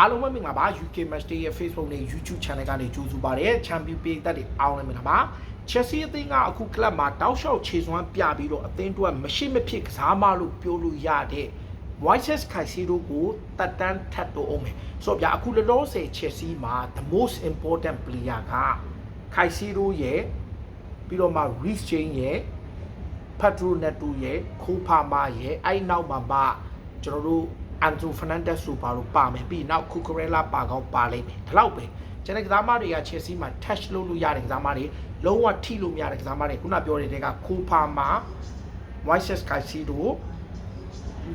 အားလုံးပဲမင်္ဂလာပါ UK Match Day ရဲ့ Facebook နဲ့ YouTube Channel ကနေကြိုဆိုပါရစေ။ Champion ပြည်သက်တွေအားလုံးပဲမင်္ဂလာပါ။ Chelsea အသင်းကအခု club မှာတောက်လျှောက်ခြေစွမ်းပြပြီးတော့အသင်းအတွက်မရှိမဖြစ်ကစားမလို့ပြောလို့ရတဲ့ Moises Caicedo ကိုတက်တန်းထပ်တော့အောင်မယ်။ဆိုတော့ဗျာအခုလောလောဆယ် Chelsea မှာ the most important player က Caicedo ရဲ့ပြီးတော့မှ Reece James ရဲ့ဖတ်ဒရိုနက်တူရဲ့ခိုးဖာမာရဲ့အဲ့နောက်မှာမှကျွန်တော်တို့ အန်ဒရူဖာနန်ဒက်ဆိုပါလို့ပါမယ်ပြီးနောက်ကူကရဲလာပါကောင်းပါလိမ့်မယ်ဒီလောက်ပဲကျွန်တော်ကစားမတွေက Chelsea မှာ touch လုပ်လို့ရတဲ့ကစားမတွေလုံးဝထိလို့မရတဲ့ကစားမတွေခုနပြောတဲ့တဲကခိုးဖာမာ Moises Caicedo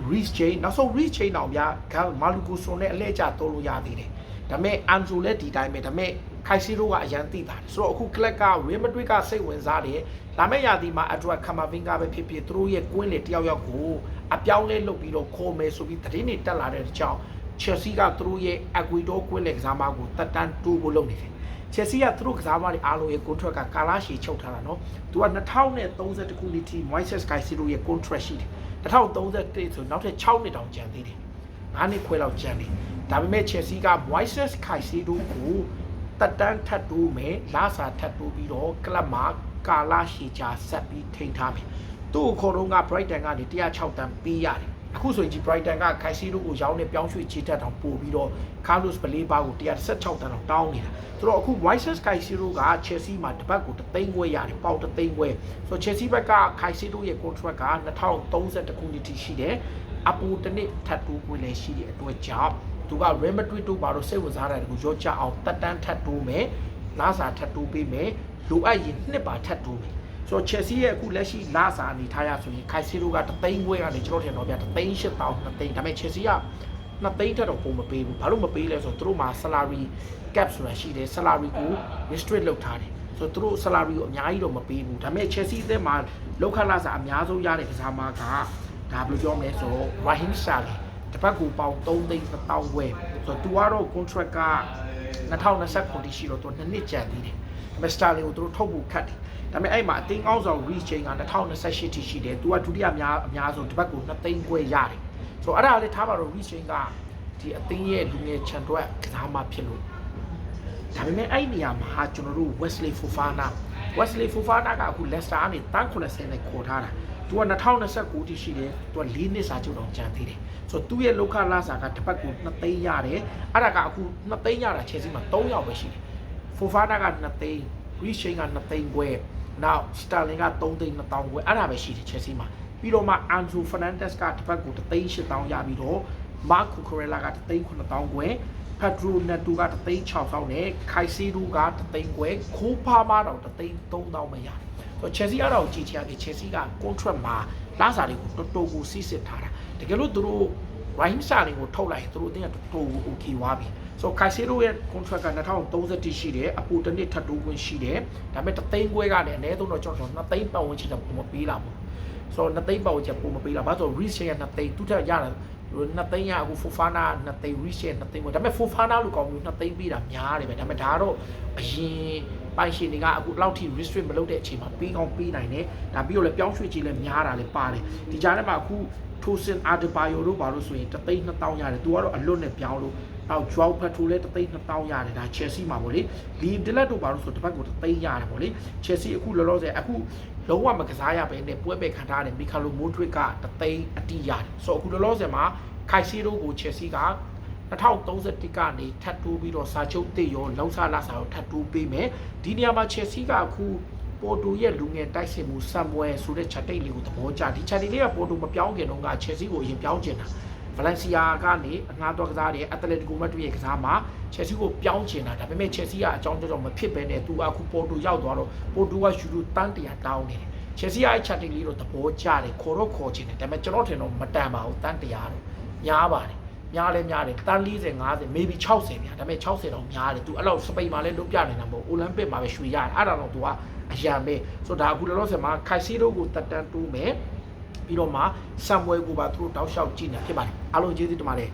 Reece James နောက်ဆုံး Reece James တော့ဗျာဂါမာလူကိုဆွန်နဲ့အလဲကျတိုးလို့ရသေးတယ် ဒါပေမဲ့အန်ဂျိုလည်းဒီတိုင်းပဲဒါပေမဲ့ခိုင်စီရိုကအရန်သိတာဆိုတော့အခုကလပ်က Real Madrid ကစိတ်ဝင်စားတယ်လာမယ့်ရာသီမှာအဒရခမာဗင်ကပဲဖြစ်ဖြစ်သူတို့ရဲ့ကွင်းလေတယောက်ယောက်ကိုအပြောင်းလဲလုပ်ပြီးတော့ခေါ်မယ်ဆိုပြီးသတင်းတွေတက်လာတဲ့အကြောင်း Chelsea ကသူတို့ရဲ့ Aguero ကွင်းလေကစားမကိုတက်တန်းတူဖို့လုပ်နေတယ် Chelsea ကသူတို့ကစားမတွေအားလုံးရဲ့ contract ကကာလာရှည်ချုပ်ထားတာနော်သူက2030ခုနှစ်ထိ Moises Caicedo ရဲ့ contract ရှိတယ်2031ဆိုနောက်ထပ်6နှစ်တောင်ကျန်သေးတယ်9နှစ်ခွဲလောက်ကျန်တယ် ဒါပေမဲ့ Chelsea က Moises Caicedo ကိုတက်တန်းထပ်တိုးမယ်လာစာထပ်တိုးပြီးတော့ကလပ်မှာကာလာရှည်ချဆက်ပြီးထိန်းထားမယ်သူ့ကိုခေါ်တော့က Brighton ကနေ106တန်းပေးရတယ်အခုဆိုရင်ဒီ Brighton က Caicedo ကိုရောင်းနေပြောင်းရွှေ့ချေတက်တောင်ပို့ပြီးတော့ Carlos Baleba ကို116တန်းတော့တောင်းနေတာဆိုတော့အခု Moises Caicedo က Chelsea မှာတစ်ပတ်ကိုတသိန်းခွဲရတယ်ပေါင်တသိန်းခွဲဆိုတော့ Chelsea ဘက်က Caicedo ရဲ့ contract က2030ခုနှစ်ထိရှိတယ်အပူတစ်နှစ်ထပ်တိုးခွင့်လည်းရှိတဲ့အတွက်ကြောင့် သူက Real Madrid တို့ဘာလို့စိတ်ဝင်စားတာကိုရောကြအောင်တက်တန်းထပ်တိုးမယ်လာစာထပ်တိုးပေးမယ်လိုအပ်ရင်နှစ်ပါထပ်တိုးမယ်ဆိုတော့ Chelsea ရဲ့အခုလက်ရှိလာစာအနေထားရဆိုရင် Caicedo ကတသိန်းခွဲကနေကျွန်တော်ထင်တော့ဗျာတသိန်း8000 2သိန်းဒါပေမဲ့ Chelsea ကနှစ်သိန်းထက်တော့ပုံမပေးဘူးဘာလို့မပေးလဲဆိုတော့သူတို့မှာ salary cap ဆိုတာရှိတယ် salary ကို restrict လုပ်ထားတယ်ဆိုတော့သူတို့ salary ကိုအများကြီးတော့မပေးဘူးဒါပေမဲ့ Chelsea အသင်းမှာလောက်ခလာစာအများဆုံးရတဲ့ကစားမကဒါဘယ်လိုပြောမလဲဆိုတော့ Raheem Sterling တစ်ပတ်ကိုပေါင်3သိန်း1000ဝယ်ဆိုတော့သူကတော့ contract က2029တိရှိတော့သူနှစ်နှစ်ကြံသေးတယ်ဒါပေမဲ့ Sterling ကိုသူတို့ထုတ်ဖို့ခတ်တယ်ဒါပေမဲ့အဲ့မှာအတင်းကောင်းဆောင် reach chain က2028ထိရှိတယ်သူကဒုတိယအများအများဆုံးတစ်ပတ်ကို2သိန်းခွဲရတယ်ဆိုတော့အဲ့ဒါလည်းထားပါတော့ reach chain ကဒီအတင်းရဲ့လူငယ်ချန်တွက်ကစားမဖြစ်လို့ဒါပေမဲ့အဲ့နေရာမှာကျွန်တော်တို့ Wesley Fofana Wesley Fofana ကအခု Leicester ကနေတန်း80နဲ့ခေါ်ထားတာ သူက2029တိရှိတယ်သူက၄နှစ်စာချုပ်တော့ကြံသေးတယ်ဆိုတော့သူ့ရဲ့လောက်ခလာစာကတစ်ပတ်ကို2သိန်းရတယ်အဲ့ဒါကအခု2သိန်းရတာ Chelsea မှာ3ယောက်ပဲရှိတယ် Fofana က2သိန်း Reece James က2သိန်းခွဲနောက် Sterling က3သိန်း2000ခွဲအဲ့ဒါပဲရှိတယ် Chelsea မှာပြီးတော့မှ Anzo Fernandez ကတစ်ပတ်ကို3သိန်း8000ရပြီးတော့ Marc Cucurella က3သိန်း9000ခွဲ Pedro Neto က3သိန်း6000နဲ့ Caicedo က3သိန်းခွဲခိုးဖားမတော့3သိန်း3000ပဲရတယ် ဆိုတော့ Chelsea အဲ့ဒါကိုကြည့်ချင်တယ် Chelsea က contract မှာလာစားတွေကိုတော်တော်ကိုစီးစစ်ထားတာတကယ်လို့သူတို့ Raheem Sterling ကိုထုတ်လိုက်သူတို့အတင်းကတော်တော်ကို okay ဝါပြီဆိုတော့ Caicedo ရဲ့ contract က2030ရှိတယ်အပူတစ်နှစ်ထပ်တိုးခွင့်ရှိတယ်ဒါပေမဲ့တသိန်းခွဲကလည်းအနည်းဆုံးတော့ကျွန်တော်2သိန်းပတ်ဝန်းကျင်တော့ပုံမပေးလာဘူးဆိုတော့2သိန်းပတ်ဝန်းကျင်ပုံမပေးလာဘာလို့ Reece ရဲ့2သိန်းသူထက်ရတာ2သိန်းရအခု Fofana 2သိန်း Reece ရဲ့2သိန်းပေါ့ဒါပေမဲ့ Fofana လို့ကောင်းမျိုး2သိန်းပေးတာများတယ်ပဲဒါပေမဲ့ဒါတော့အရင် ပိုင်ရှင်တွေကအခုလောက်ထိ restrict မလုပ်တဲ့အချိန်မှာပေးကောင်းပေးနိုင်တယ်ဒါပြီးတော့လည်းပြောင်းရွှေ့ခြင်းလည်းများတာလည်းပါတယ်ဒီကြားထဲမှာအခုထိုစင်အာဒဘာယိုတို့ဘာလို့ဆိုရင်တသိန်း2000ရတယ်သူကတော့အလွတ်နဲ့ပြောင်းလို့နောက် Joao Pedro လည်းတသိန်း2000ရတယ်ဒါ Chelsea မှာပေါ့လေလီဒလက်တို့ဘာလို့ဆိုတပတ်ကိုတသိန်းရတယ်ပေါ့လေ Chelsea အခုလောလောဆယ်အခုလုံးဝမကစားရပဲနဲ့ပွဲပဲခံထားတယ်မီကာလိုမိုဒရစ်ကတသိန်းအတိရတယ်ဆိုတော့အခုလောလောဆယ်မှာခိုင်စီရိုကို Chelsea က 2031ကနေထပ်တိုးပြီးတော့စာချုပ်တစ်ရောလောက်စားလာစာရောထပ်တိုးပေးမယ်ဒီနေရာမှာ Chelsea ကအခုပေါ်တိုရဲ့လူငယ်တိုက်စစ်မှုဆမ်ဝဲဆိုတဲ့ချက်တိတ်လေးကိုသဘောကျဒီချက်တိတ်လေးကပေါ်တိုမပြောင်းခင်တော့က Chelsea ကိုအရင်ပြောင်းကျင်တာဗလန်စီယာကနေအငှားတော့ကစားတယ်အက်တလက်တီကိုမတ်တွေရဲ့ကစားမှာ Chelsea ကိုပြောင်းကျင်တာဒါပေမဲ့ Chelsea ကအကြောင်းကြောင့်မဖြစ်ပဲနဲ့သူကအခုပေါ်တိုရောက်သွားတော့ပေါ်တိုကယူရိုတန်းတရာတောင်းနေတယ် Chelsea ရဲ့ချက်တိတ်လေးတော့သဘောကျတယ်ခေါ်တော့ခေါ်ချင်တယ်ဒါပေမဲ့ကျွန်တော်ထင်တော့မတန်ပါဘူးတန်းတရာတော့များပါတယ် များလဲများတယ်တန်း40 50 maybe 60ဗျာဒါပေမဲ့60တော့များတယ်သူအဲ့လောက်စပိန်မှာလည်းလွတ်ပြနေတာမဟုတ်အိုလံပစ်မှာပဲရွှေရတယ်အဲ့ဒါတော့သူကအရန်ပဲဆိုတော့ဒါအခုလောလောဆယ်မှာခိုက်စီတို့ကိုတက်တန်းတူးမယ်ပြီးတော့မှဆမ်ဝဲကိုပါသူတို့တောက်လျှောက်ကြည့်နေဖြစ်ပါတယ်အားလုံးကျေးဇူးတင်ပါတယ်